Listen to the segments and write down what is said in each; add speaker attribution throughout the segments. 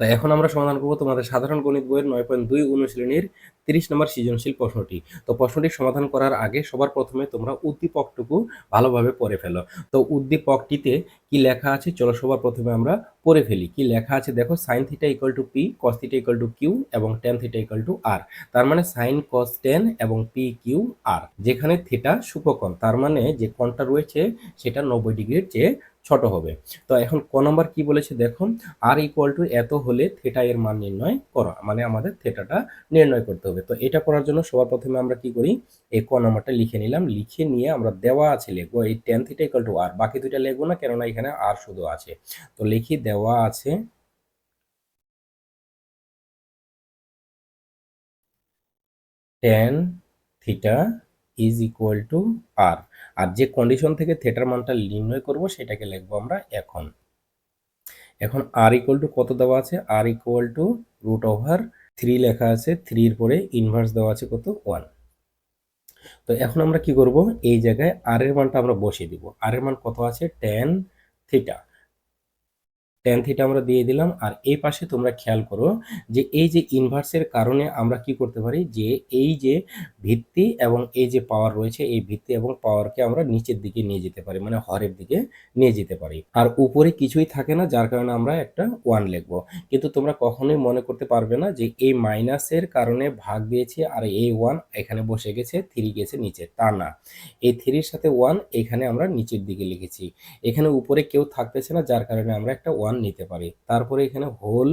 Speaker 1: তো এখন আমরা সমাধান করব তোমাদের সাধারণ গণিত বইয়ের নয় পয়েন্ট দুই অনুশীলনীর তিরিশ নম্বর সৃজনশীল প্রশ্নটি। তো প্রশ্নটি সমাধান করার আগে সবার প্রথমে তোমরা উদ্দীপকটুকু ভালোভাবে পড়ে ফেলো। তো উদ্দীপকটিতে কি লেখা আছে? চলো সবার প্রথমে আমরা পড়ে ফেলি। কি লেখা আছে? দেখো sine theta equal to P cos theta equal to Q এবং tan theta equal to R তার মানে সাইন কস টেন এবং পি কিউ আর যেখানে থিটা সূক্ষ্মকোণ তার মানে যে কোণটা রয়েছে সেটা নব্বই ডিগ্রির চেয়ে ছোট হবে। তো এখন ক নম্বর কি বলেছে দেখো আর ইকুয়াল টু এত হলে থেটা এর মান নির্ণয় করো মানে আমাদের থেটাটা নির্ণয় করতে হবে। তো এটা করার জন্য সবার প্রথমে আমরা কি করি, এই ক নম্বরটা লিখে নিলাম, লিখে নিয়ে আমরা দেওয়া আছে লিখব, এই tan theta equal to R বাকি দুইটা লিখব না, কেননা এখানে আর শুধু আছে। তো লিখি, দেওয়া আছে। Tan theta is equal to R আর যে কন্ডিশন থেকে থেটার মানটা নির্ণয় করব, সেটাকে লিখব আমরা এখন। এখন আর ইকুয়াল টু কত দেওয়া আছে? R equal to root over three লেখা আছে থ্রির পরে ইনভার্স দেওয়া আছে কত? ওয়ান তো এখন আমরা কি করব? এই জায়গায় আর এর মানটা আমরা বসিয়ে দিব। আর এর মান কত আছে? টেন থিটা টেন থিটা আমরা দিয়ে দিলাম, আর এই পাশে তোমরা খেয়াল করো যে এই যে ইনভার্সের কারণে আমরা কি করতে পারি? যে এই যে ভিত্তি এবং এই যে পাওয়ার রয়েছে, এই ভিত্তি এবং পাওয়ারকে আমরা নিচের দিকে নিয়ে যেতে পারি মানে হরের দিকে নিয়ে যেতে পারি। আর উপরে কিছুই থাকে না, যার কারণে আমরা একটা ওয়ান লিখব। কিন্তু তোমরা কখনোই মনে করতে পারবে না যে এই মাইনাসের কারণে ভাগ দিয়েছে, আর এই ওয়ান এখানে বসে গেছে থ্রি গেছে নিচে। তা না। এই থ্রির সাথে ওয়ান এখানে আমরা নিচের দিকে লিখেছি। এখানে উপরে কেউ থাকতেছে না, যার কারণে আমরা একটা ওয়ান নিতে পারি। তারপরে এখানে হোল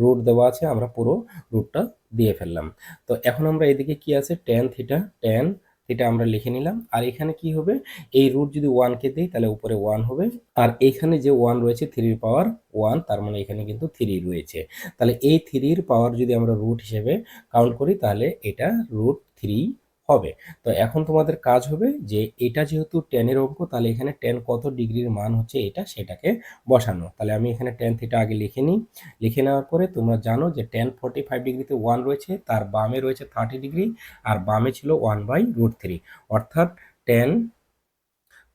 Speaker 1: রুট দেওয়া আছে, আমরা পুরো রুটটা দিয়ে ফেললাম। তো এখন আমরা এদিকে কি আছে? টেন থিটা টেন থিটা আমরা লিখে নিলাম। আর এখানে কি হবে? এই রুট যদি ওয়ানকে দিই, তাহলে উপরে ওয়ান হবে। আর এখানে যে ওয়ান রয়েছে থ্রির পাওয়ার ওয়ান তার মানে এখানে কিন্তু থ্রি রয়েছে। তাহলে এই থ্রির পাওয়ার যদি আমরা রুট হিসেবে কাউন্ট করি, তাহলে এটা রুট থ্রি হবে। তো এখন তোমাদের কাজ হবে যে এটা যেহেতু টেনের অঙ্ক, তাহলে এখানে টেন কত ডিগ্রির মান হচ্ছে এটা সেটাকে বসানো। তাহলে আমি এখানে টেন থিটা আগে লিখে নিই। লিখে নেওয়ার পরে তোমরা জানো যে টেন ফোর্টি ফাইভ ডিগ্রিতে ওয়ান রয়েছে, তার বামে রয়েছে থার্টি ডিগ্রি, আর বামে ছিল ওয়ান বাই রুট থ্রি অর্থাৎ টেন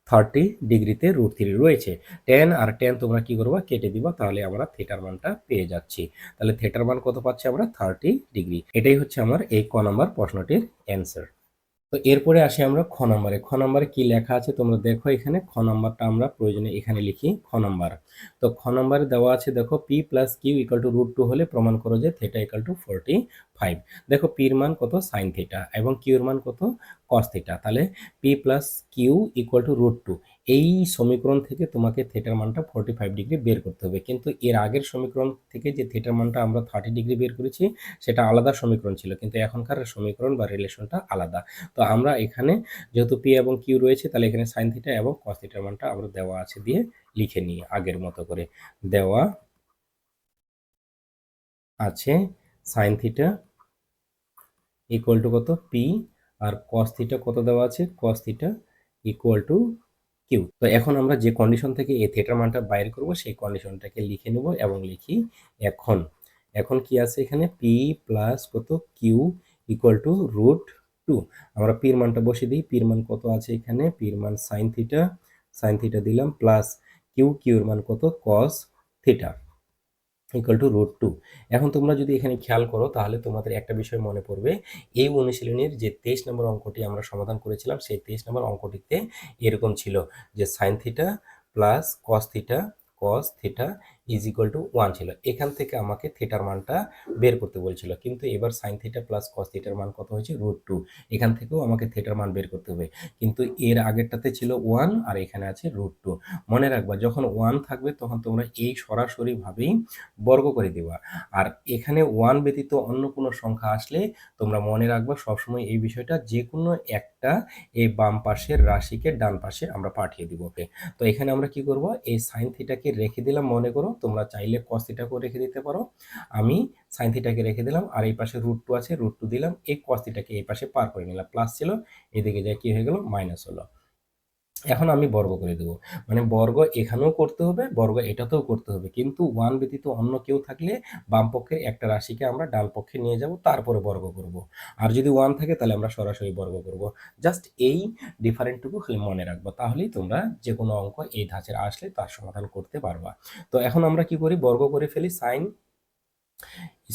Speaker 1: থার্টি ডিগ্রিতে রুট থ্রি রয়েছে। টেন আর টেন তোমরা কি করবা, কেটে দিবা, তাহলে আমরা থিটার মানটা পেয়ে যাচ্ছি। তাহলে থিটার মান কত পাচ্ছি আমরা? Thirty degree. এটাই হচ্ছে আমার এই ক নম্বর প্রশ্নটির অ্যান্সার তো এরপরে আসি আমরা খ নাম্বারে। খ নাম্বারে কি লেখা আছে তোমরা দেখো এখানে। খ নাম্বারটা আমরা প্রয়োজনে এখানে লিখি। খ নাম্বার। তো খ নাম্বারে দেওয়া আছে দেখো P plus Q equal to root two হলে প্রমাণ করো যে theta equal to forty five দেখো পির মান কত? সাইন থিটা এবং কিউর মান কত? কস থিটা তাহলে P plus Q equal to root two এই সমীকরণ থেকে তোমাকে থেটার মানটা ফোরটি ফাইভ ডিগ্রি বের করতে হবে। কিন্তু এর আগের সমীকরণ থেকে যে থেটার মানটা আমরা থার্টি ডিগ্রি বের করেছি, সেটা আলাদা সমীকরণ ছিল, কিন্তু এখনকার সমীকরণ বা রিলেশনটা আলাদা। তো আমরা এখানে যেহেতু পি এবং কিউ রয়েছে, তাহলে এখানে সাইন থিটা এবং কস থিটার মানটা আমরা দেওয়া আছে দিয়ে লিখে নিই আগের মতো করে। দেওয়া আছে সাইন থিটা ইকুয়াল টু কত? পি আর কস থিটা কত দেওয়া আছে? Cos theta equal to Q. তো এখন আমরা যে কন্ডিশন থেকে এই থিটার মানটা বাইর করব, সেই কন্ডিশনটাকে লিখে নেব এবং লিখি এখন। এখন কি আছে এখানে? পি প্লাস কত? Q equal to root two আমরা পির মানটা বসে দিই। পির মান কত আছে এখানে? পির মান সাইন থিটা সাইন থিটা দিলাম প্লাস কিউ কিউর মান কত? Cos theta equal to root two এখন তোমরা যদি এখানে খেয়াল করো, তাহলে তোমাদের একটা বিষয় মনে পড়বে। এই অনুশীলনীর যে তেইশ নম্বর অঙ্কটি আমরা সমাধান করেছিলাম, সেই তেইশ নম্বর অঙ্কটিতে এরকম ছিল যে sine theta plus cos theta cos theta is equal to one ছিল। এখান থেকে আমাকে থিটার মানটা বের করতে বলছিল। কিন্তু এবার সাইন থিটা প্লাস কস থিটার মান কত হয়েছে? রুট টু এখান থেকেও আমাকে থিটার মান বের করতে হবে। কিন্তু এর আগেরটাতে ছিল ওয়ান আর এখানে আছে রুট টু মনে রাখবা, যখন ওয়ান থাকবে তখন তোমরা এই সরাসরিভাবেই বর্গ করে দেবা। আর এখানে ওয়ান ব্যতীত অন্য কোনো সংখ্যা আসলে তোমরা মনে রাখবা, সবসময় এই বিষয়টা যে কোনো একটা এই বাম পাশের রাশিকে ডান পাশে আমরা পাঠিয়ে দিব। তো এখানে আমরা কি করব? এই সাইন থিটাকে রেখে দিলাম, মনে করো তোমরা চাইলে কস থিটাকেও রেখে দিতে পারো। আমি সাইন থিটাকে রেখে দিলাম, আর এই পাশে রুট টু আছে রুট টু দিলাম, এই কস থিটাকে এই পাশে পার করে নিলাম। প্লাস ছিল, এদিকে যায় কী হয়ে গেল? মাইনাস হলো। এখন আমি বর্গ করে দেবো। মানে বর্গ এখানেও করতে হবে, বর্গ এটাতেও করতে হবে। কিন্তু ওয়ান ব্যতীত অন্য কেউ থাকলে বাম পক্ষের একটা রাশিকে আমরা ডান পক্ষে নিয়ে যাব, তারপরে বর্গ করব। আর যদি ওয়ান থাকে, তাহলে আমরা সরাসরি বর্গ করব। জাস্ট এই ডিফারেন্টটুকু খালি মনে রাখব, তাহলেই তোমরা যে কোনো অঙ্ক এই ধাঁচের আসলে তার সমাধান করতে পারবা। তো এখন আমরা কি করি? বর্গ করে ফেলি। Sine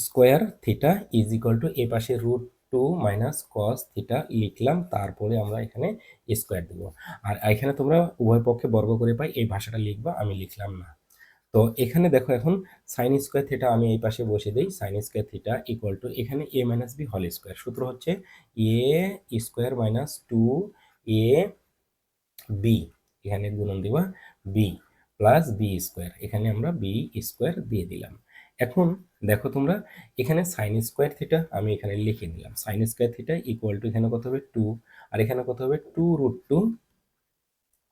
Speaker 1: square theta is equal to এ পাশে root two minus cos theta লিখলাম, তারপরে আমরা এখানে স্কোয়ার দেবো। আর এখানে তোমরা উভয় পক্ষে বর্গ করে পাই, এই ভাষাটা লিখবা, আমি লিখলাম না। তো এখানে দেখো এখন সাইন স্কোয়ার থিটা আমি এই পাশে বসে দিই sine square theta equal to এখানে এ মাইনাস বি হল স্কোয়ার সূত্র হচ্ছে A square minus two A B এখানে গুণন দিবা বি প্লাস বি স্কোয়ার এখানে আমরা বি স্কোয়ার দিয়ে দিলাম। এখন দেখো তোমরা, এখানে সাইন স্কোয়ার থিটা আমি এখানে লিখে নিলাম। Sine square theta equal to এখানে কত হবে? টু আর এখানে কত হবে? Two root two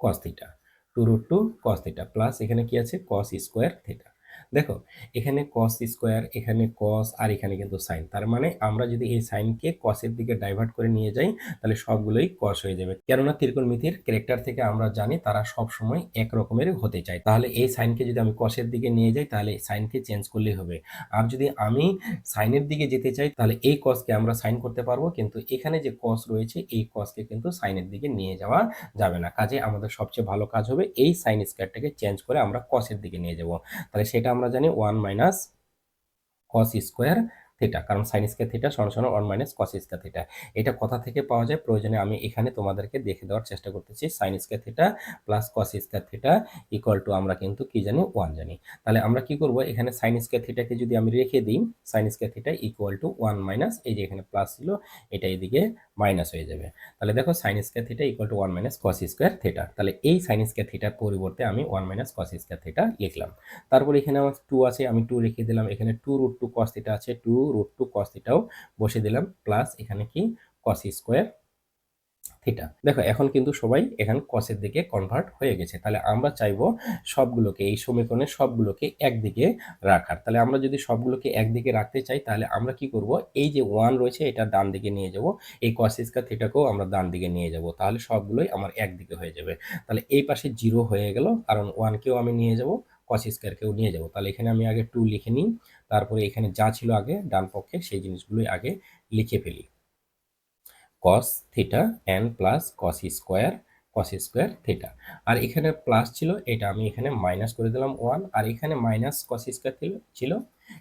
Speaker 1: cos theta two root two cos theta plus এখানে কি আছে? কস স্কোয়ার থিটা দেখো, এখানে কস স্কোয়ার এখানে কস আর এখানে কিন্তু সাইন তার মানে আমরা যদি এই সাইনকে কসের দিকে ডাইভার্ট করে নিয়ে যাই, তাহলে সবগুলোই কস হয়ে যাবে। কেননা ত্রিকোণমিতির ক্যারেক্টার থেকে আমরা জানি তারা সব সময় এক রকমের হতে চায়। তাহলে এই সাইনকে যদি আমি কসের দিকে নিয়ে যাই, তাহলে সাইনকে চেঞ্জ করলেই হবে। আর যদি আমি সাইনের দিকে যেতে চাই, তাহলে এই কসকে আমরা সাইন করতে পারব, কিন্তু এখানে যে কস রয়েছে, এই কসকে কিন্তু সাইনের দিকে নিয়ে যাওয়া যাবে না। কাজে আমাদের সবচেয়ে ভালো কাজ হবে এই সাইন স্কোয়ারটাকে চেঞ্জ করে আমরা কসের দিকে নিয়ে যাব। তাহলে সেটা আমরা জানি one minus cos square theta, কারণ সাইন স্কোয়ার থিটা সমান one minus cos square theta. এটা কোথা থেকে পাওয়া যায়? প্রয়োজনে আমি এখানে তোমাদেরকে দেখে দেওয়ার চেষ্টা করতেছি। Sine square theta plus cos square theta equal to আমরা কিন্তু কি জানি? ওয়ান জানি। তাহলে আমরা কি করব? এখানে সাইন স্কোয়ার থিটাকে যদি আমি রেখে দিই, sine square theta equal to one minus এই যে এখানে প্লাস ছিল, এটা এদিকে মাইনাস হয়ে যাবে। তাহলে দেখো sine square theta equal to one minus cos square theta তাহলে এই সাইন স্কোয়ার থিটার পরিবর্তে আমি one minus cos square theta লিখলাম। তারপর এখানে আমার টু আছে, আমি টু লিখে দিলাম। এখানে two root two cos theta আছে টু রুট টু কস থিটাও বসে দিলাম। প্লাস এখানে কি? কস স্কোয়ার থিটা দেখো, এখন কিন্তু সবাই এখানে কসের দিকে কনভার্ট হয়ে গেছে। তাহলে আমরা চাইব সবগুলোকে, এই সমীকরণের সবগুলোকে একদিকে রাখার। তাহলে আমরা যদি সবগুলোকে একদিকে রাখতে চাই, তাহলে আমরা কি করব? এই যে ওয়ান রয়েছে, এটা ডান দিকে নিয়ে যাব। এই কস স্কোয়ার থিটাকেও আমরা ডান দিকে নিয়ে যাব। তাহলে সবগুলোই আমার একদিকে হয়ে যাবে। তাহলে এই পাশে জিরো হয়ে গেল, কারণ ওয়ানকেও আমি নিয়ে যাব কস নিয়ে যাব। তাহলে এখানে আমি আগে টু লিখে নিই, তারপরে এখানে যা ছিল আগে, ডান পক্ষে সেই জিনিসগুলোই আগে লিখে ফেলি। Cos theta and plus cos square cos square theta আর এখানে প্লাস ছিল, এটা আমি এখানে মাইনাস করে দিলাম ওয়ান আর এখানে মাইনাস কস স্কোয়ার ছিল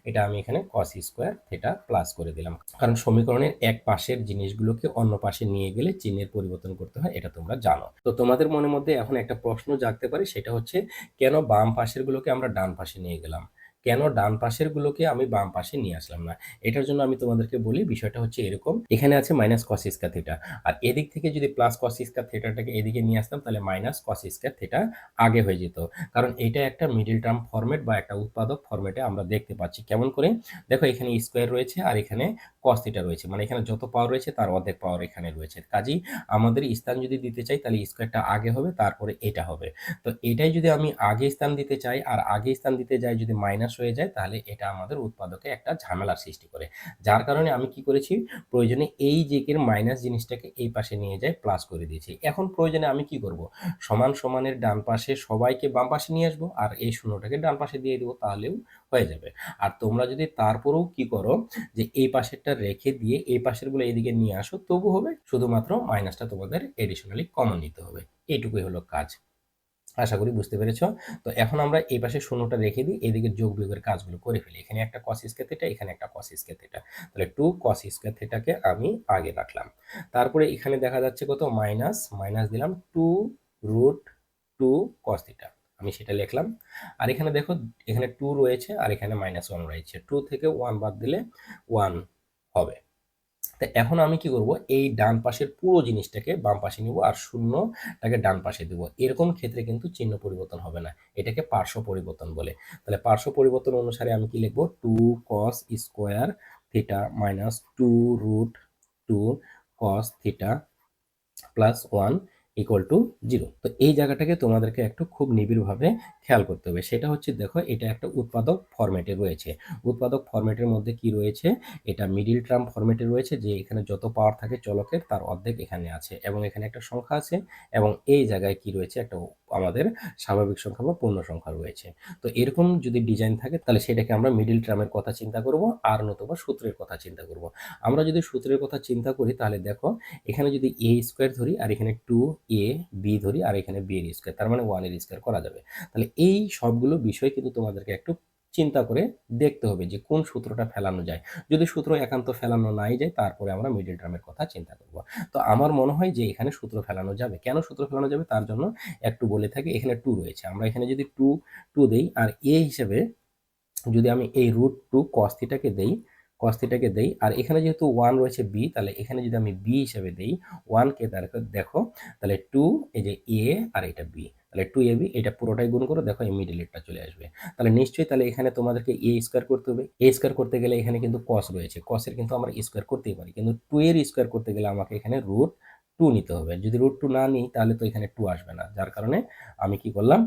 Speaker 1: এটা আমি এখানে কস স্কোয়ার থিটা প্লাস করে দিলাম। কারণ সমীকরণের এক পাশের জিনিসগুলোকে অন্য পাশে নিয়ে গেলে চিহ্নের পরিবর্তন করতে হয়, এটা তোমরা জানো। তো তোমাদের মনের মধ্যে এখন একটা প্রশ্ন জাগতে পারে, সেটা হচ্ছে, কেন বাম পাশের গুলোকে আমরা ডান পাশে নিয়ে গেলাম? কেন ডান পাশের গুলোকে আমি বাম পাশে নিয়ে আসলাম না? এটার জন্য আমি তোমাদেরকে বলি, বিষয়টা হচ্ছে এরকম। এখানে আছে মাইনাস কস থিটা আর এদিক থেকে যদি প্লাস কস থিটাটাকে এদিকে নিয়ে আসতাম, তাহলে মাইনাস কস থিটা আগে হয়ে যেত। কারণ এটা একটা মিডিল টার্ম ফরম্যাট বা একটা উৎপাদক ফরম্যাটে আমরা দেখতে পাচ্ছি। কেমন করে? দেখো এখানে স্কোয়ার রয়েছে আর এখানে কস থিটা রয়েছে। মানে এখানে যত পাওয়ার রয়েছে, তার অর্ধেক পাওয়ার এখানে রয়েছে। কাজেই আমাদের স্থান যদি দিতে চাই, তাহলে স্কোয়ারটা আগে হবে, তারপরে এটা হবে। তো এটাই যদি আমি আগে স্থান দিতে চাই, আর আগে স্থান দিতে যাই যদি মাইনাস হয়ে যায়, তাহলে এটা আমাদের উৎপাদকে একটা ঝামেলার সৃষ্টি করে। যার কারণে আমি কি করেছি, প্রয়োজনে এই জেকের মাইনাস জিনিসটাকে এই পাশে নিয়ে যাই প্লাস করে দিয়েছি। এখন প্রয়োজনে আমি কি করব? সমান সমানের ডান পাশে সবাইকে বাম পাশে নিয়ে আসব, আর এই শূন্যটাকে ডান পাশে দিয়ে দেবো, তাহলেও হয়ে যাবে। আর তোমরা যদি তারপরেও কি করো, যে এই পাশেরটা রেখে দিয়ে এই পাশেরগুলো এইদিকে নিয়ে আসো, তবু হবে শুধুমাত্র মাইনাসটা তোমাদের এডিশনালি কমন নিতে হবে। এইটুকুই হলো কাজ। আশা করি বুঝতে পেরেছ। তো এখন আমরা এই পাশে শূন্যটা রেখে দিই, এদিকে যোগ বিয়োগের কাজগুলো করে ফেলি। এখানে একটা কস স্কোয়ার থেটা এখানে একটা কস স্কোয়ার থেটা তাহলে টু কস স্কোয়ার থেটাকে আমি আগে রাখলাম। তারপরে এখানে দেখা যাচ্ছে কত? মাইনাস মাইনাস দিলাম two root two cos theta আমি সেটা লিখলাম। আর এখানে দেখো, এখানে টু রয়েছে আর এখানে মাইনাস ওয়ান রয়েছে। টু থেকে ওয়ান বাদ দিলে ওয়ান হবে। তো এখন আমি কি করব? এই ডান পাশের পুরো জিনিসটাকে বাম পাশে নিব আর শূন্যটাকে ডান পাশে দেবো। এরকম ক্ষেত্রে কিন্তু চিহ্ন পরিবর্তন হবে না। এটাকে পার্শ্ব পরিবর্তন বলে। তাহলে পার্শ্ব পরিবর্তন অনুসারে আমি কি লিখব? Two cos square theta minus two root two cos theta plus one equal to zero তো এই জায়গাটাকে তোমাদেরকে একটু খুব নিবিড়ভাবে খেয়াল করতে হবে। সেটা হচ্ছে, দেখো, এটা একটা উৎপাদক ফরম্যাটে রয়েছে। উৎপাদক ফরম্যাটের মধ্যে কি রয়েছে? এটা মিডিল ট্রাম ফরম্যাটে রয়েছে, যে এখানে যত পাওয়ার থাকে চলকের, তার অর্ধেক এখানে আছে এবং এখানে একটা সংখ্যা আছে এবং এই জায়গায় কি রয়েছে? একটা আমাদের স্বাভাবিক সংখ্যা বা পূর্ণ সংখ্যা রয়েছে। তো এরকম যদি ডিজাইন থাকে, তাহলে সেটাকে আমরা মিডিল টার্মের কথা চিন্তা করব, আর নতুবা সূত্রের কথা চিন্তা করব। আমরা যদি সূত্রের কথা চিন্তা করি, তাহলে দেখো, এখানে যদি এ স্কোয়ার ধরি, আর এখানে টু এ বি ধরি, আর এখানে বি এর স্কোয়ার তার মানে ওয়ানের স্কোয়ার করা যাবে। তাহলে এই সবগুলো বিষয় কিন্তু তোমাদেরকে একটু চিন্তা করে দেখতে হবে যে কোন সূত্রটা ফেলানো যায়। যদি সূত্র একান্ত ফেলানো নাই যায়, তারপরে আমরা মিডিল টার্মের কথা চিন্তা করব। তো আমার মনে হয় যে এখানে সূত্র ফেলানো যাবে। কেন সূত্র ফেলানো যাবে? তার জন্য একটু বলে থাকি, এখানে টু রয়েছে। আমরা এখানে যদি টু টু দেই, আর এ হিসেবে যদি আমি এই রুট টু কস্তিটাকে দেই কস্তিটাকে দেই, আর এখানে যেহেতু ওয়ান রয়েছে বি তাহলে এখানে যদি আমি বি হিসেবে দেই ওয়ানকে তার দেখো, তাহলে টু এই যে এ আর এটা বি তাহলে টু এবি এটা পুরোটাই গুণ করো, দেখো এরটা চলে আসবে। তাহলে নিশ্চয়ই তাহলে এখানে তোমাদেরকে এ স্কোয়ার করতে হবে। এ স্কোয়ার করতে গেলে এখানে কিন্তু কস রয়েছে। কসের কিন্তু আমরা স্কোয়ার করতেই পারি। কিন্তু টু এর স্কোয়ার করতে গেলে আমাকে এখানে রুট টু নিতে হবে। যদি রুট টু না নিই, তাহলে তো এখানে টু আসবে না। যার কারণে আমি কি করলাম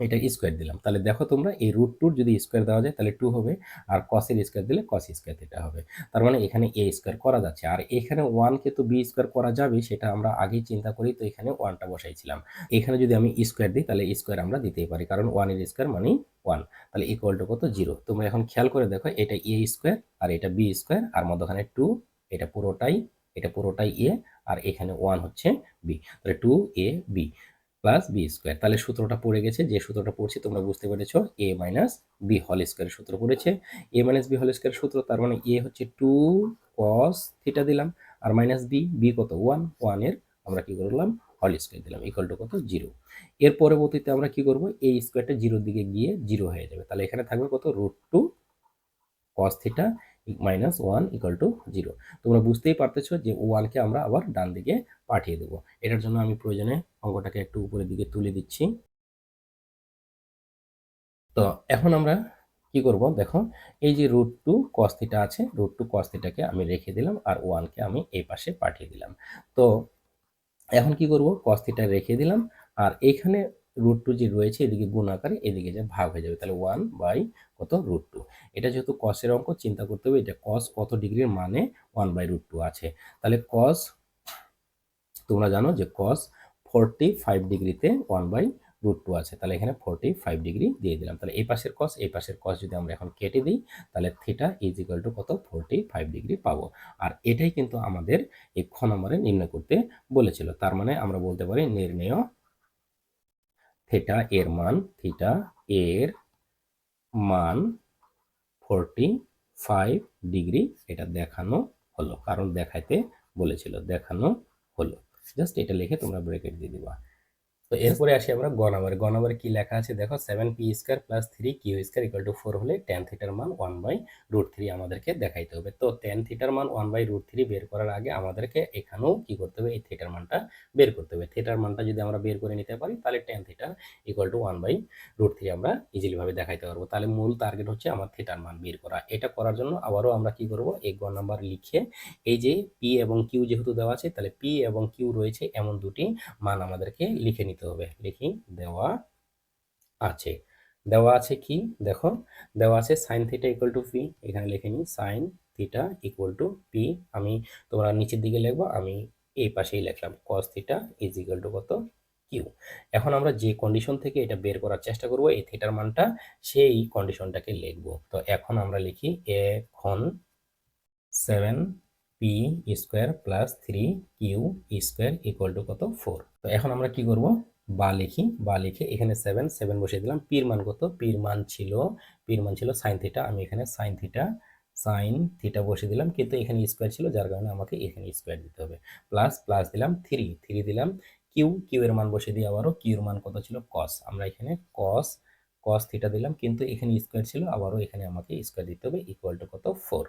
Speaker 1: এটা স্কোয়ার দিলাম। তাহলে দেখো তোমরা এই রুট টুর যদি স্কোয়ার দেওয়া যায় তাহলে টু হবে আর কসের স্কোয়ার দিলে কস স্কোয়ার এটা হবে। তার মানে এখানে এ স্কোয়ার করা যাচ্ছে। আর এখানে ওয়ানকে তো বি স্কোয়ার করা যাবে সেটা আমরা আগেই চিন্তা করি, তো এখানে ওয়ানটা বসাইছিলাম। এখানে যদি আমি স্কোয়ার দিই তাহলে স্কোয়ার আমরা দিতেই পারি, কারণ ওয়ানের স্কোয়ার মানে ওয়ান তাহলে ইকুয়াল টু কত? জিরো তোমরা এখন খেয়াল করে দেখো, এটা এ স্কোয়ার আর এটা বি স্কোয়ার আর মধ্যখানে টু এটা পুরোটাই এটা পুরোটাই এ আর এখানে ওয়ান হচ্ছে বি তাহলে two A B plus B square তাহলে সূত্রটা পড়ে গেছে, যে সূত্রটা পড়ছি তোমরা বুঝতে পেরেছ এ মাইনাস বি হল স্কোয়ারের সূত্র পড়েছে। এ মাইনাস বি হল স্কোয়ারের সূত্র, তার মানে এ হচ্ছে টু কস থিটা দিলাম, আর মাইনাস বি বি কত ওয়ান ওয়ানের আমরা কি করলাম হল স্কোয়ার দিলাম ইকুয়াল টু কত জিরো এর পরবর্তীতে আমরা কি করব এই স্কোয়ারটা জিরোর দিকে গিয়ে জিরো হয়ে যাবে। তাহলে এখানে থাকবে কত root two cos theta minus one equal to zero তোমরা বুঝতেই পারতেছো যে ওয়ানকে আমরা আবার ডান দিকে পাঠিয়ে দেবো। এটার জন্য আমি প্রয়োজনে অঙ্কটাকে একটু উপরের দিকে তুলে দিচ্ছি। তো এখন আমরা কি করব? দেখো, এই যে রুট টু কস্তিটা আছে রুট টু কস্তিটাকে আমি রেখে দিলাম আর ওয়ানকে আমি এই পাশে পাঠিয়ে দিলাম। তো এখন কি করব? কস্তিটা রেখে দিলাম আর এখানে রুট টু যে রয়েছে, এদিকে গুণ আকারে এদিকে যে ভাগ হয়ে যাবে, তাহলে ওয়ান বাই কত? রুট টু এটা যেহেতু কসের অঙ্ক, চিন্তা করতে হবে এটা কস কত ডিগ্রির মানে ওয়ান বাই রুট টু আছে। তাহলে কস তোমরা জানো যে কস ফোরটি ফাইভ ডিগ্রিতে ওয়ান বাই রুট টু আছে। তাহলে এখানে ফোরটি ফাইভ ডিগ্রি দিয়ে দিলাম। তাহলে এই পাশের কস এই পাশের কস যদি আমরা এখন কেটে দিই, তাহলে থিটা ইজ ইকাল টু কত? ফোরটি ফাইভ ডিগ্রি পাবো। আর এটাই কিন্তু আমাদের এই খ নম্বরে নির্ণয় করতে বলেছিল। তার মানে আমরা বলতে পারি নির্ণয় থিটা এর মান থিটা এর মান ফোরটি ফাইভ ডিগ্রি এটা দেখানো হলো। কারণ দেখাইতে বলেছিল, দেখানো হলো। জাস্ট এটা লিখে তোমরা ব্রেকেট দিয়ে দিবা। তো এরপরে আসি আমরা গ নাম্বারে। গ নাম্বারে কি লেখা আছে? দেখো seven p square plus three q square equal to four হলে টেন থিটার মান ওয়ান বাই রুট থ্রি আমাদেরকে দেখাইতে হবে। তো টেন থিটার মান ওয়ান বাই রুট থ্রি বের করার আগে আমাদেরকে এখানেও কি করতে হবে? এই থিটার মানটা বের করতে হবে। থিটার মানটা যদি আমরা বের করে নিতে পারি, তাহলে টেন থিটার equal to one by root three আমরা ইজিলিভাবে দেখাইতে পারব। তাহলে মূল টার্গেট হচ্ছে আমার থিটার মান বের করা। এটা করার জন্য আবারও আমরা কি করব? এই গ নাম্বার লিখে এই যে পি এবং কিউ যেহেতু দেওয়া আছে, তাহলে পি এবং কিউ রয়েছে এমন দুটি মান আমাদেরকে লিখে নিতে হবে। লিখি, দেওয়া আছে। দেওয়া আছে কি? দেখো, দেওয়া আছে sine theta equal to p এখানে লিখে নিই sine theta equal to p আমি তোমরা নিচের দিকে লিখব, আমি এই পাশেই লিখলাম। Cos theta is equal to কত? কিউ এখন আমরা যে কন্ডিশন থেকে এটা বের করার চেষ্টা করব, এই থিটার মানটা, সেই কন্ডিশনটাকে লিখব। তো এখন আমরা লিখি, এখন seven p square plus three q square equal to কত? ফোর তো এখন আমরা কি করব? বা লিখি, বা লিখে এখানে সেভেন সেভেন বসিয়ে দিলাম। পির মান কত? পির মান ছিল, পির মান ছিল সাইন থিটা আমি এখানে সাইন থিটা সাইন থিটা বসিয়ে দিলাম। কিন্তু এখানে স্কোয়ার ছিল, যার কারণে আমাকে এখানে স্কোয়ার দিতে হবে। প্লাস প্লাস দিলাম থ্রি থ্রি দিলাম কিউ কিউ এর মান বসিয়ে দিই আবারও কিউর মান কত ছিল? কস আমরা এখানে কস কস থিটা দিলাম, কিন্তু এখানে স্কোয়ার ছিল, আবারও এখানে আমাকে স্কোয়ার দিতে হবে ইকুয়াল টু কত? ফোর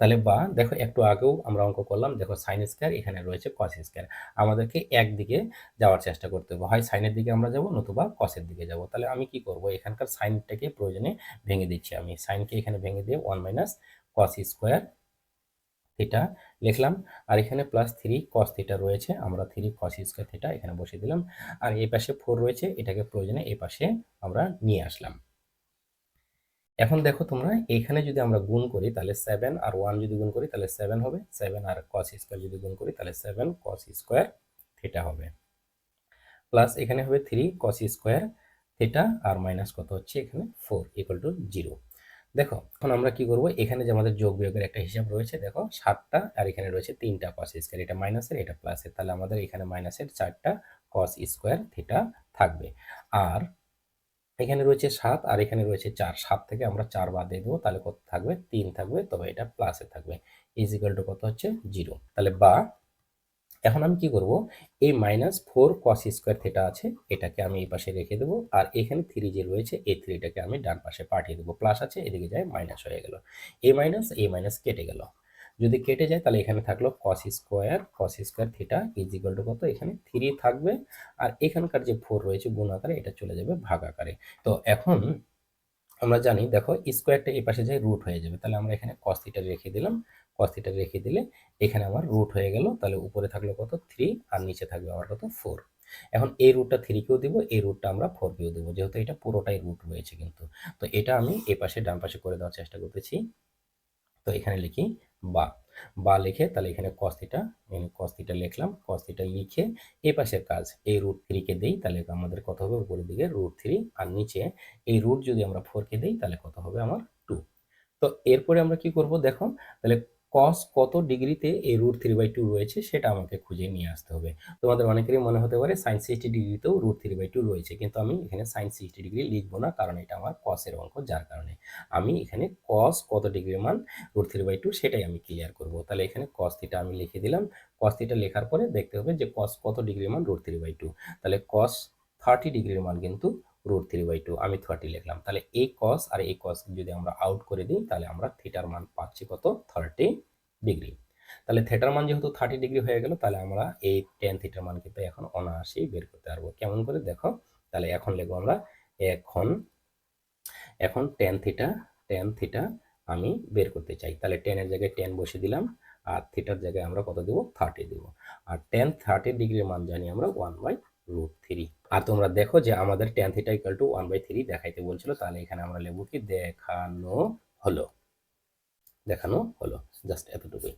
Speaker 1: তাহলে বা দেখো একটু আগেও আমরা অঙ্ক করলাম, দেখো সাইন স্কোয়ার এখানে রয়েছে কস স্কোয়ার আমাদেরকে একদিকে যাওয়ার চেষ্টা করতে হবে, হয় সাইনের দিকে আমরা যাব নতুবা কসের দিকে যাব। তাহলে আমি কি করব? এখানকার সাইনটাকে প্রয়োজনে ভেঙে দিচ্ছি আমি। সাইনকে এখানে ভেঙে দিয়ে one minus cos square theta লিখলাম। আর এখানে প্লাস থ্রি কস থিটা রয়েছে, আমরা থ্রি কস স্কোয়ার থিটা এখানে বসিয়ে দিলাম। আর এই পাশে ফোর রয়েছে, এটাকে প্রয়োজনে এই পাশে আমরা নিয়ে আসলাম। এখন দেখো তোমরা, এখানে যদি আমরা গুণ করি, তাহলে সেভেন আর ওয়ান যদি গুণ করি, তাহলে সেভেন হবে। সেভেন আর কস স্কোয়ার যদি গুণ করি, তাহলে সেভেন কস স্কোয়ার থিটা হবে। প্লাস এখানে হবে থ্রি কস স্কোয়ার থিটা আর মাইনাস কত হচ্ছে এখানে? ফোর ইকুয়াল টু জিরো দেখো, এখন আমরা কি করব? এখানে যে আমাদের যোগ বিয়োগের একটা হিসাব রয়েছে, দেখো, সাতটা আর এখানে রয়েছে তিনটা কস স্কোয়ার এটা মাইনাসের এটা প্লাসের তাহলে আমাদের এখানে মাইনাসের চারটা কস স্কোয়ার থিটা থাকবে। আর এখানে রয়েছে সাত আর এখানে রয়েছে চার। সাত থেকে আমরা চার বাদ দিয়ে দেবো, তাহলে কত থাকবে? তিন থাকবে, তবে এটা প্লাসে থাকবে। ইজিক্যাল টু কত হচ্ছে? জিরো তাহলে বা, এখন আমি কি করব? এই minus four cos square theta আছে, এটাকে আমি এই পাশে রেখে দেবো, আর এখানে থ্রি যে রয়েছে, এই থ্রিটাকে আমি ডান পাশে পাঠিয়ে দেবো। প্লাস আছে, এদিকে যায় মাইনাস হয়ে গেল। এ মাইনাস এ মাইনাস কেটে গেল। যদি কেটে যায়, তাহলে এখানে থাকল cos square cos square theta is equal to কত? এখানে থ্রি থাকবে। আর এখানকার যে ফোর রয়েছে গুণ আকারে, এটা চলে যাবে ভাগ আকারে। তো এখন আমরা জানি, দেখো স্কোয়ারটা এই পাশে যায় রুট হয়ে যাবে। তাহলে আমরা এখানে কস থিটা রেখে দিলাম। কস থিটা রেখে দিলে এখানে আমার রুট হয়ে গেল। তাহলে উপরে থাকল কত? থ্রি আর নিচে থাকবে আমার কত? ফোর এখন এই রুটটা থ্রিকেও দিব, এই রুটটা আমরা ফোরকেও দেবো। যেহেতু এটা পুরোটাই রুট রয়েছে কিন্তু। তো এটা আমি এই পাশে, ডান পাশে করে দেওয়ার চেষ্টা করতেছি। তো এখানে লিখি বা। বা লিখে তাহলে এখানে কস্তিটা কস্তিটা লিখলাম কস্তিটা লিখে এই পাশের কাজ, এই রুট থ্রিকে দিই, তাহলে আমাদের কত হবে উপরের দিকে রুট থ্রি আর নিচে এই রুট যদি আমরা ফোরকে দিই, তাহলে কত হবে আমার টু তো এরপরে আমরা কি করব, দেখো, তাহলে কস কত ডিগ্রিতে এই রুট থ্রি বাই টু রয়েছে সেটা আমাকে খুঁজে নিয়ে আসতে হবে। তোমাদের অনেকেরই মনে হতে পারে সাইন সিক্সটি ডিগ্রিতেও রুট থ্রি বাই টু রয়েছে, কিন্তু আমি এখানে সাইন সিক্সটি ডিগ্রি লিখব না, কারণ এটা আমার কসের অঙ্ক, যার কারণে আমি এখানে কস কত ডিগ্রির মান রুট থ্রি বাই টু সেটাই আমি ক্লিয়ার করব। তাহলে এখানে কস থিটা আমি লিখে দিলাম কস থিটা লেখার পরে দেখতে হবে যে কস কত ডিগ্রির মান রুট থ্রি বাই টু তাহলে কস থার্টি ডিগ্রির মান কিন্তু রুট থ্রি বাই টু আমি থার্টি লিখলাম। তাহলে এই কস আর এই কস যদি আমরা আউট করে দিই, তাহলে আমরা থিটার মান পাচ্ছি কত? থার্টি ডিগ্রি তাহলে থিটার মান যেহেতু থার্টি ডিগ্রি হয়ে গেল, তাহলে আমরা এই টেন থিটার মান কিন্তু এখন অনায়াসেই বের করতে পারব। কেমন করে? দেখো, তাহলে এখন লিখব আমরা, এখন এখন টেন থিটা টেন থিটা আমি বের করতে চাই। তাহলে টেনের জায়গায় টেন বসে দিলাম, আর থিটার জায়গায় আমরা কত দেবো? থার্টি দেবো। আর টেন থার্টি ডিগ্রির মান জানি আমরা ওয়ান বাই রুট থ্রি আর তোমরা দেখো যে আমাদের ten theta equal to one by three দেখাইতে বলছিল, তাহলে এখানে আমরা লেবু কি দেখানো হলো? দেখানো হলো জাস্ট এতটুকুই।